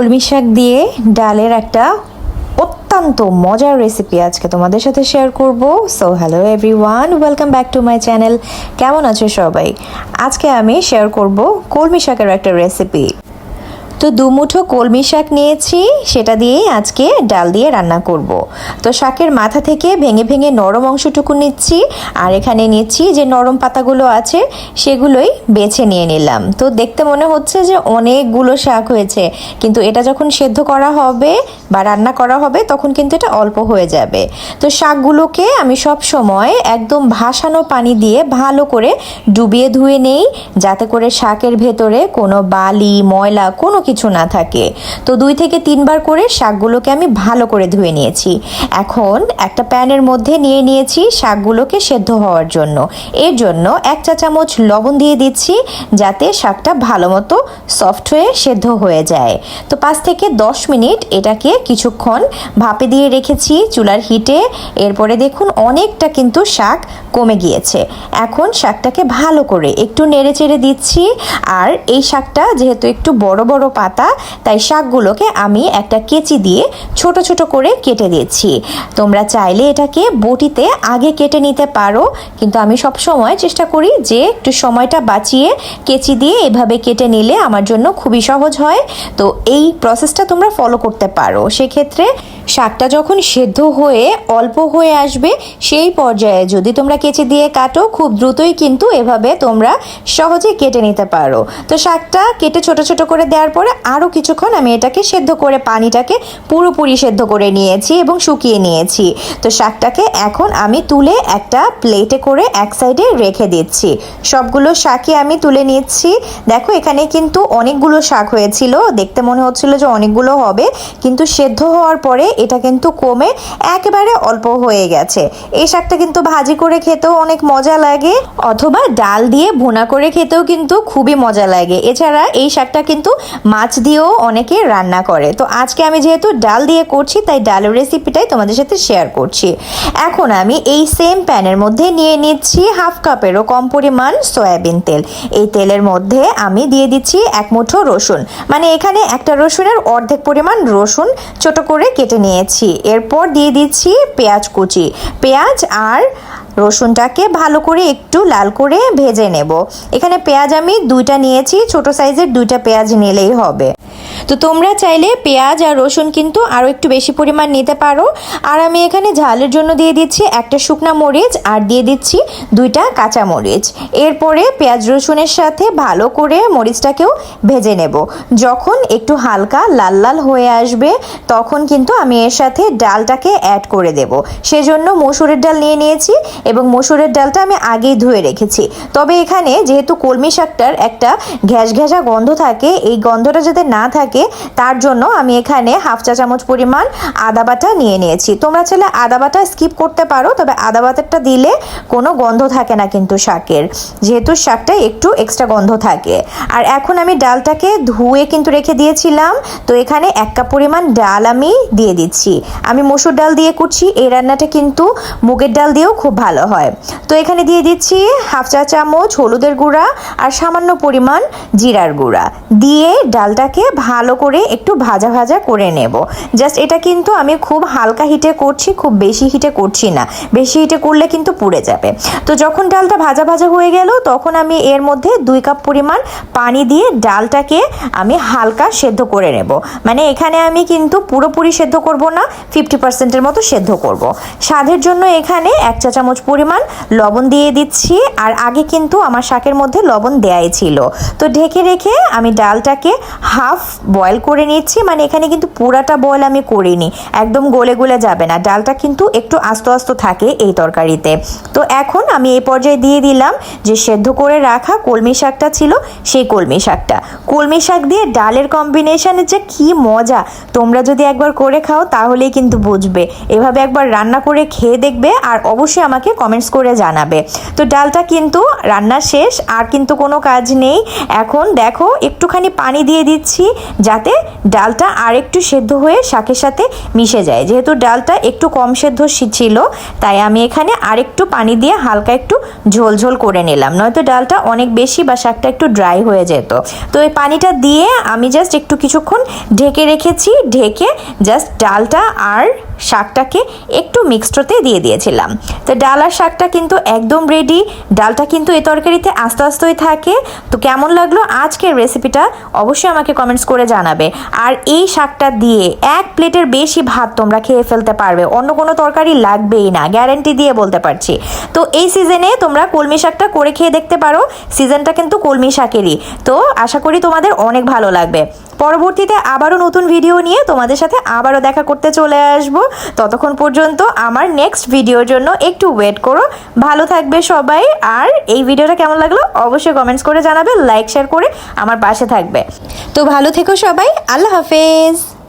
কলমি শাক দিয়ে ডালের একটা অত্যন্ত মজার রেসিপি আজকে তোমাদের সাথে শেয়ার করব। So hello everyone welcome back to my channel কেমন আছো সবাই? আজকে আমি শেয়ার করব কলমি শাকের একটা রেসিপি তো দুমুঠো কলমি শাক নিয়েছি, সেটা দিয়েই আজকে ডাল দিয়ে রান্না করব। তো শাকের মাথা থেকে ভেঙে ভেঙে নরম অংশটুকু নিচ্ছি, আর এখানে নিচ্ছি যে নরম পাতাগুলো আছে, সেগুলোই বেছে নিয়ে নিলাম তো দেখতে মনে হচ্ছে যে অনেকগুলো শাক হয়েছে, কিন্তু এটা যখন সেদ্ধ করা হবে বা রান্না করা হবে, তখন কিন্তু এটা অল্প হয়ে যাবে তো শাকগুলোকে আমি সব সময় একদম ভাসানো পানি দিয়ে ভালো করে ডুবিয়ে ধুয়ে নেই, যাতে করে শাকের ভেতরে কোনো বালি, ময়লা কোনো কিছু না থাকে। তো দুই থেকে তিনবার করে শাকগুলোকে আমি ভালো করে ধুয়ে নিয়েছি। এখন একটা প্যানের মধ্যে নিয়ে নিয়েছি শাকগুলোকে সেদ্ধ হওয়ার জন্য। এর জন্য এক চা চামচ লবণ দিয়ে দিচ্ছি যাতে শাকটা ভালো মতো সফট হয়ে সেদ্ধ হয়ে যায়। তো পাঁচ থেকে দশ মিনিট এটাকে কিছুক্ষণ ভাপে দিয়ে রেখেছি চুলার হিটে। এরপরে দেখুন অনেকটা কিন্তু শাক কমে গিয়েছে। এখন শাকটাকে ভালো করে একটু নেড়ে চেড়ে দিচ্ছি। আর এই শাকটা যেহেতু একটু বড় বড় পাতা, তাই শাকগুলোকে আমি একটা কেচি দিয়ে ছোট ছোট করে কেটে দিচ্ছি তোমরা চাইলে এটাকে বটিতে আগে কেটে নিতে পারো, কিন্তু আমি সব সময় চেষ্টা করি যে একটু সময়টা বাঁচিয়ে কেচি দিয়ে এভাবে কেটে নিলে আমার জন্য খুবই সহজ হয়। তো এই প্রসেসটা তোমরা ফলো করতে পারো। সেক্ষেত্রে শাকটা যখন সেদ্ধ হয়ে অল্প হয়ে আসবে, সেই পর্যায়ে যদি তোমরা কেচি দিয়ে কাটো, খুব দ্রুতই কিন্তু এভাবে তোমরা সহজে কেটে নিতে পারো। তো শাকটা কেটে ছোট ছোট করে দেওয়ার পরে আরও কিছুক্ষণ আমি এটাকে সেদ্ধ করে পানিটাকে পুরোপুরি সেদ্ধ করে নিয়েছি এবং শুকিয়ে নিয়েছি। তো শাকটাকে এখন আমি তুলে একটা প্লেটে করে এক সাইডে রেখে দিচ্ছি। সবগুলো শাকই আমি তুলে নিচ্ছি। দেখো, এখানে কিন্তু অনেকগুলো শাক হয়েছিল। দেখতে মনে হচ্ছিল যে অনেকগুলো হবে। কিন্তু সেদ্ধ হওয়ার পরে এটা কিন্তু কমে একেবারে অল্প হয়ে গেছে। এই শাকটা কিন্তু ভাজি করে খেতেও অনেক মজা লাগে। অথবা ডাল দিয়ে ভুনা করে খেতেও কিন্তু খুবই মজা লাগে। এছাড়া এই শাকটা কিন্তু মাছ দিয়েও অনেকে রান্না করে। তো আজকে আমি যেহেতু ডাল দিয়ে করছি, তাই ডালের রেসিপিটাই তোমাদের সাথে শেয়ার করছি। এখন আমি এই সেম প্যানের মধ্যে নিয়ে নিচ্ছি হাফ কাপেরও কম পরিমাণ সয়াবিন তেল। এই তেলের মধ্যে আমি দিয়ে দিচ্ছি এক মুঠো রসুন। মানে এখানে একটা রসুনের অর্ধেক পরিমাণ রসুন ছোট করে কেটে নিয়েছি। এরপর দিয়ে দিচ্ছি পেঁয়াজ কুচি। পেঁয়াজ আর রসুনটাকে ভালো করে একটু লাল করে ভেজে নেব। এখানে পেঁয়াজ আমি দুইটা নিয়েছি, ছোট সাইজের দুইটা পেঁয়াজ নিলেই হবে। তো তোমরা চাইলে পেঁয়াজ আর রসুন কিন্তু আরও একটু বেশি পরিমাণ নিতে পারো। আর আমি এখানে ঝালের জন্য দিয়ে দিচ্ছি একটা শুকনা মরিচ আর দিয়ে দিচ্ছি দুইটা কাঁচা মরিচ। এরপরে পেঁয়াজ রসুনের সাথে ভালো করে মরিচটাকেও ভেজে নেব। যখন একটু হালকা লাল লাল হয়ে আসবে, তখন কিন্তু আমি এর সাথে ডালটাকে অ্যাড করে দেব। সেজন্য মসুরের ডাল নিয়ে নিয়েছি। এবং মসুরের ডালটা আমি আগেই ধুয়ে রেখেছি। তবে এখানে যেহেতু কলমি শাকটার একটা ঘ্যাস ঘ্যাসা গন্ধ থাকে, এই গন্ধটা যাতে না থাকে, তার জন্য আমি এখানে হাফ চা চামচ পরিমাণ আদা বাটা নিয়ে নিয়েছি। তোমরা চাইলে আদা বাটা স্কিপ করতে পারো, তবে আদা বাটাটা দিলে কোনো গন্ধ থাকে না কিন্তু শাকের। যেহেতু শাকটা একটু এক্সট্রা গন্ধ থাকে। আর এখন আমি ডালটাকে ধুয়ে কিন্তু রেখে দিয়েছিলাম, তো এখানে এক কাপ পরিমাণ ডাল আমি দিয়ে দিচ্ছি। আমি মসুর ডাল দিয়ে করছি, এই রান্নাটা কিন্তু মুগের ডাল দিয়েও খুব ভালো। হয় তো এখানে দিয়ে দিচ্ছি হাফ চা চামচ হলুদের গুঁড়া আর সামান্য পরিমাণ জিরার গুঁড়া। দিয়ে ডালটাকে ভালো করে একটু ভাজা ভাজা করে নেব। জাস্ট এটা কিন্তু আমি খুব হালকা হিটে করছি, খুব বেশি হিটে করছি না। বেশি হিটে করলে কিন্তু পুড়ে যাবে। তো যখন ডালটা ভাজা ভাজা হয়ে গেল, তখন আমি এর মধ্যে দুই কাপ পরিমাণ পানি দিয়ে ডালটাকে আমি হালকা সেদ্ধ করে নেব। মানে এখানে আমি কিন্তু পুরোপুরি সেদ্ধ করব না, ফিফটি পার্সেন্টের মতো সেদ্ধ করব। স্বাদের জন্য এখানে এক চা চামচ পরিমাণ লবণ দিয়ে দিচ্ছি, আর আগে কিন্তু আমার শাকের মধ্যে লবণ দেয়াই ছিল। তো ঢেকে রেখে আমি ডালটাকে হাফ বয়েল করে নিচ্ছি মানে এখানে কিন্তু পুরাটা বয়েল আমি করিনি, একদম গলে গলে যাবে না। ডালটা কিন্তু একটু আস্ত আস্ত থাকে এই তরকারিতে। তো এখন আমি এই পর্যায়ে দিয়ে দিলাম যে সেদ্ধ করে রাখা কলমি শাকটা ছিল, সেই কলমি শাকটা। কলমি শাক দিয়ে ডালের কম্বিনেশনের যে কি মজা! তোমরা যদি একবার করে খাও, তাহলেই কিন্তু বুঝবে। এভাবে একবার রান্না করে খেয়ে দেখবে, আর অবশ্যই আমাকে কমেন্টস করে জানাবে। তো ডালটা কিন্তু রান্না শেষ, আর কিন্তু কোনো কাজ নেই। এখন দেখো, একটুখানি পানি দিয়ে দিচ্ছি যাতে ডালটা আর একটু সেদ্ধ হয়ে শাকের সাথে মিশে যায়। যেহেতু ডালটা একটু কম সেদ্ধ ছিল, তাই আমি এখানে আরেকটু পানি দিয়ে হালকা একটু ঝোল ঝোল করে নিলাম। নয়তো ডালটা অনেক বেশি বা শাকটা একটু ড্রাই হয়ে যেত। তো এই পানিটা দিয়ে আমি জাস্ট একটু কিছুক্ষণ ঢেকে রেখেছি। ঢেকে জাস্ট ডালটা আর শাকটাকে একটু মিক্সডতে দিয়ে দিয়েছিলাম। তো ডাল আর শাকটা কিন্তু একদম রেডি ডালটা কিন্তু এই তরকারিতে আস্তে আস্তেই থাকে। তো কেমন লাগল আজকের রেসিপিটা অবশ্যই আমাকে কমেন্টস করে জানাবে। আর এই শাকটা দিয়ে এক প্লেটের বেশি ভাত তোমরা খেয়ে ফেলতে পারবে। অন্য কোনো তরকারি লাগবেই না। গ্যারেন্টি দিয়ে বলতে পারছি। তো এই সিজনে তোমরা কলমি শাকটা করে খেয়ে দেখতে পারো। সিজনটা কিন্তু কলমি শাকেরই। তো আশা করি তোমাদের অনেক ভালো লাগবে। পরবর্তীতে আবারও নতুন ভিডিও নিয়ে তোমাদের সাথে আবারও দেখা করতে চলে আসব। ততক্ষণ পর্যন্ত আমার নেক্সট ভিডিওর জন্য একটু ওয়েট করো। ভালো থাকবে সবাই। আর এই ভিডিওটা কেমন লাগল অবশ্যই কমেন্টস করে জানাবে লাইক শেয়ার করে আমার পাশে থাকবে। তো ভালো থেকো সবাই। আল্লাহ হাফেজ।